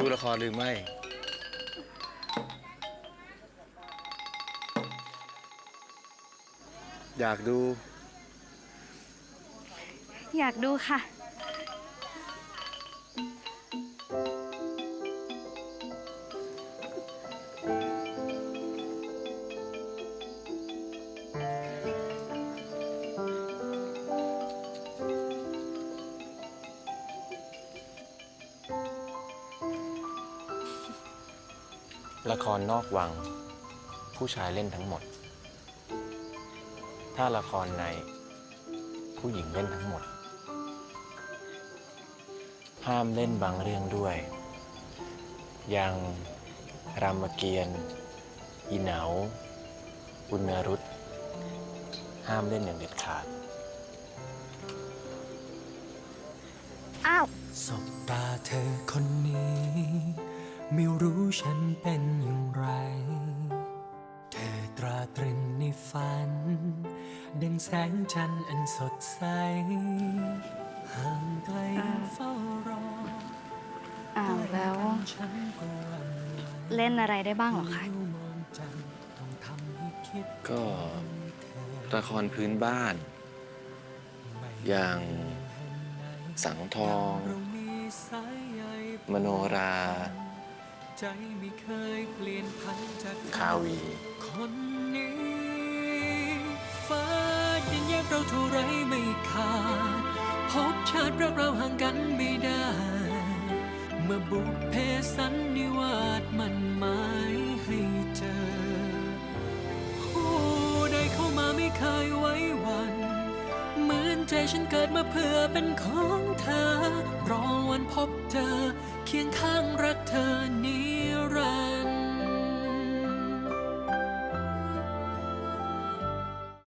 ดูละครหรือไม่ อยากดู อยากดูค่ะ ละครนอกวัง ผู้ชายเล่นทั้งหมด ถ้าละครในผู้หญิงเล่นทั้งหมด ห้ามเล่นบางเรื่องด้วย อย่างรามเกียรติ์อีเหนาอุณรุตห้ามเล่นอย่างเด็ดขาด อ้าว สบตาเธอคนนี้ ไม่รู้ ฉันเป็นอย่างไร เธอตราตรึงในฝัน ดังแสงจันทร์อันสดใส ห่างไกลเฝ้ารออ้าวแล้วฉันก็หวั่นไหวเล่นอะไรได้บ้างเหรอคะมองจันทร์ต้องทำให้คิดก็เธอละครพื้นบ้าน อย่างสังทองเรามีสายใยมโนรา ใจไม่เคยเปลี่ยนพันจากคาวีคนนี้ฟ้าดินแยกเราเท่าไรไม่ขาดพบชาติรักเราห่างกันไม่ได้ เมื่อบุพเพสันนิวาสมัน ใจฉันเกิดมาเพื่อเป็นของเธอ รอวันพบเธอ เคียงข้างรักเธอนิรันด